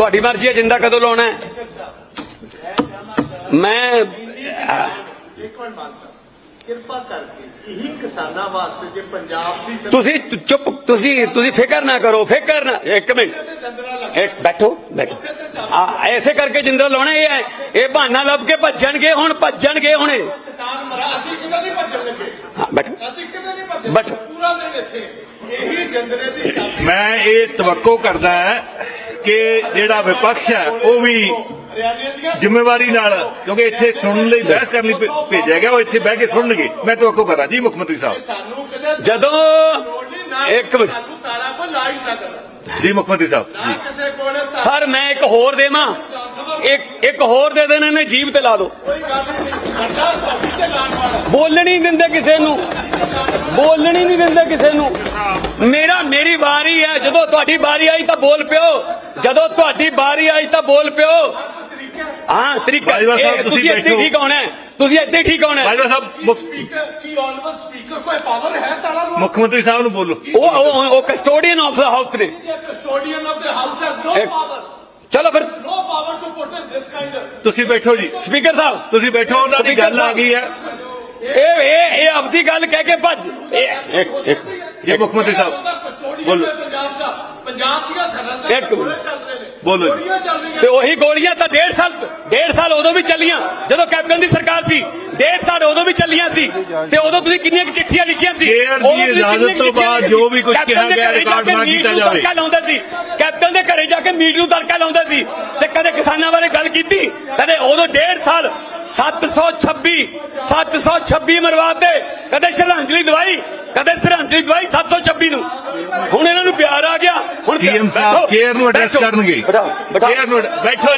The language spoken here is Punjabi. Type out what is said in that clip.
ਤੁਹਾਡੀ ਮਰਜ਼ੀ ਹੈ, ਜਿੰਦਾ ਕਦੋਂ ਲਾਉਣਾ ਮੈਂ ਕਿਰਪਾ ਕਰਕੇ ਇਹੀ ਕਿਸਾਨਾਂ ਵਾਸਤੇ ਜੇ ਪੰਜਾਬ ਦੀ ਤੁਸੀਂ ਚੁੱਪ, ਤੁਸੀਂ ਤੁਸੀਂ ਫਿਕਰ ਨਾ ਕਰੋ, ਫਿਕਰ ਨਾ, ਇੱਕ ਮਿੰਟ। ਇੱਕ, ਬੈਠੋ ਬੈਠੋ। ਆ, ਐਸੇ ਕਰਕੇ ਜਿੰਦਾ ਲਾਉਣਾ ਇਹ ਹੈ। ਇਹ ਬਹਾਨਾ ਲੱਭ ਕੇ ਭੱਜਣਗੇ ਹੁਣ ਭੱਜਣਗੇ ਹੁਣ। ਇਹ। ਕਿਸਾਨ ਮਰਾ ਅਸੀਂ ਕਿਵੇਂ ਨਹੀਂ ਭੱਜਣ ਹਾਂ, ਬੈਠੋ। ਅਸੀਂ ਕਿਵੇਂ ਨਹੀਂ ਭੱਜਣ ਬਟ- ਪੂਰਾ ਦਿਨ ਇੱਥੇ ਇਹੀ ਜੰਦਰੇ ਦੀ ਮੈਂ ਇਹ ਤਵੱਕੋ ਕਰਦਾ ਹੈ ਕਿ ਜਿਹੜਾ ਵਿਪਕਸ਼ ਹੈ ਉਹ ਵੀ ਜ਼ਿੰਮੇਵਾਰੀ ਨਾਲ ਕਿਉਂਕਿ ਇੱਥੇ ਸੁਣਨ ਲਈ ਬਹਿਸ ਕਰਨ ਭੇਜਿਆ ਗਿਆ ਉਹ ਇੱਥੇ ਬਹਿ ਕੇ ਸੁਣਨਗੇ। ਮੈਂ ਤਵੱਕੋ ਕਰਦਾ ਜੀ ਮੁੱਖ ਮੰਤਰੀ ਸਾਹਿਬ। ਜਦੋਂ ਇੱਕ ਜੀ ਮੁੱਖ ਮੰਤਰੀ ਸਾਹਿਬ ਤਾਂ ਸਰ ਮੈਂ ਇੱਕ ਹੋਰ ਦੇਵਾਂ। ਇੱਕ ਇੱਕ ਹੋਰ ਦੇ ਦੇਣ ਇਹਨੇ ਜੀਬ ਤੇ ਲਾ ਤੇ ਵਾਲਾ ਬੋਲਣ ਨਹੀਂ ਦਿੰਦੇ ਕਿਸੇ ਨੂੰ। ਬੋਲਣ ਨਹੀਂ ਦਿੰਦੇ ਕਿਸੇ ਨੂੰ। ਮੇਰਾ ਮੇਰੀ ਵਾਰੀ ਹੈ ਜਦੋਂ ਤੁਹਾਡੀ ਵਾਰੀ ਆਈ ਤਾਂ ਬੋਲ ਪਿਓ ਜਦੋਂ ਤੁਹਾਡੀ ਵਾਰੀ ਆਈ ਤਾਂ ਬੋਲ ਪਿਓ ਹਾਂ ਤਰੀਕਾ ਬਾਜਵਾ ਸਾਹਿਬ, ਇਹ ਤੁਸੀਂ ਤੁਸੀਂ ਇੱਥੇ ਬੈਠੋ। ਠੀਕ ਹੋਣਾ ਹੈ ਤੁਸੀਂ ਇੱਥੇ ਠੀਕ ਹੋਣਾ ਹੈ ਬਾਜਵਾ ਸਾਹਿਬ ਮੁੱਖ ਸਪੀਕਰ ਕੀ ਆਨਰੇਬਲ ਸਪੀਕਰ ਕੋਈ ਪਾਵਰ ਹੈ ਤਾਲਾ ਲਵਾ ਮੁੱਖ ਮੰਤਰੀ ਸਾਹਿਬ ਨੂੰ ਬੋਲੋ ਉਹ ਉਹ- ਉਹ ਕਸਟੋਡੀਅਨ ਆਫ ਦਾ ਹਾਊਸ ਨੇ custodian of the house has no ਇੱਕ- ਪਾਵਰ ਚਲੋ ਫਿਰ no power to put in this kind ਤੁਸੀਂ ਬੈਠੋ ਜੀ ਸਪੀਕਰ ਸਾਹਿਬ ਤੁਸੀਂ ਬੈਠੋ ਉਹਨਾਂ ਦੀ ਗੱਲ ਆ ਗਈ ਹੈ ਇਹ ਇਹ ਇਹ ਆਪਦੀ ਗੱਲ ਕਹਿ ਕੇ ਭੱਜ ਇਹ ਇੱਕ ਇੱਕ ਜੀ ਮੁੱਖ ਮੰਤਰੀ ਸਾਹਿਬ ਕਸਟੋਡੀਅਨ ਬੋਲੋ। ਪੰਜਾਬ ਦਾ। ਦੀਆਂ ਸਰਹੱਦਾਂ ਇੱਕ ਮਿੰਟ। ਬੋਲੋ ਤੇ ਉਹੀ ਗੋਲੀਆਂ ਤਾਂ ਡੇਢ ਸਾਲ ਡੇਢ ਸਾਲ ਉਦੋਂ ਵੀ ਚੱਲੀਆਂ ਜਦੋਂ ਕੈਪਟਨ ਦੀ ਸਰਕਾਰ ਸੀ। ਡੇਢ ਸਾਲ ਉਦੋਂ ਵੀ ਚੱਲੀਆਂ ਸੀ। ਤੇ ਉਦੋਂ ਤੁਸੀਂ ਕਿੰਨੀਆਂ ਕੁ ਚਿੱਠੀਆਂ ਲਿਖੀਆਂ ਸੀ? ਦੀ ਉਦੋਂ ਤੁਸੀਂ ਇਜਾਜ਼ਤ ਤੋਂ ਬਾਅਦ ਜੋ ਵੀ ਕੁਝ ਕਿਹਾ ਦੇ ਗਿਆ, ਰਿਕਾਰਡ ਨਾ ਕੀਤਾ ਜਾਵੇ। ਤੜਕਾ ਲਾਉਂਦਾ ਸੀ। ਕੈਪਟਨ ਦੇ ਘਰੇ ਜਾ ਕੇ ਮੀਟ ਨੂੰ ਤੜਕਾ ਲਾਉਂਦਾ ਸੀ। ਤੇ ਕਦੇ ਕਿਸਾਨਾਂ ਬਾਰੇ ਗੱਲ ਕੀਤੀ? ਕਦੇ ਉਦੋਂ ਡੇਢ ਸਾਲ 726 726 ਮਰਵਾਤੇ ਕਦੇ ਸ਼ਰਧਾਂਜਲੀ ਦਵਾਈ ਕਦੇ ਸ਼ਰਧਾਂਜਲੀ ਦਵਾਈ 726 ਨੂੰ। ਹੁਣ ਇਹਨਾਂ ਨੂੰ ਪਿਆਰ ਆ ਗਿਆ। ਹੁਣ ਸੀਐਮ ਸਾਹਿਬ ਚੇਅਰ ਨੂੰ ਐਡਰੈਸ ਕਰਨਗੇ। ਚੇਅਰ ਨੂੰ ਬੈਠੋ